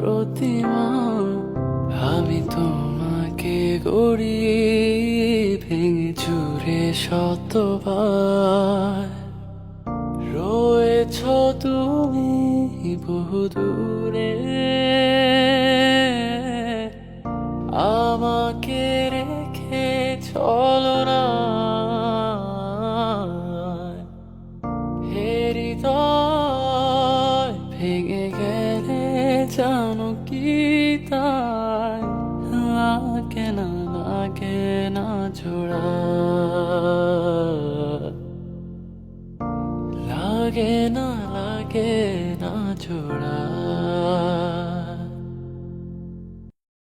প্রতিমা আমি তোমাকে গড়িয়ে ভেঙে চুরে শতবার। রয়েছ তুমি বহু দূরে। আমাকে রেখে চল না। হেরিদয় জানো কি তাই লাগে না লাগে না জোড়া লাগে না লাগে না জোড়া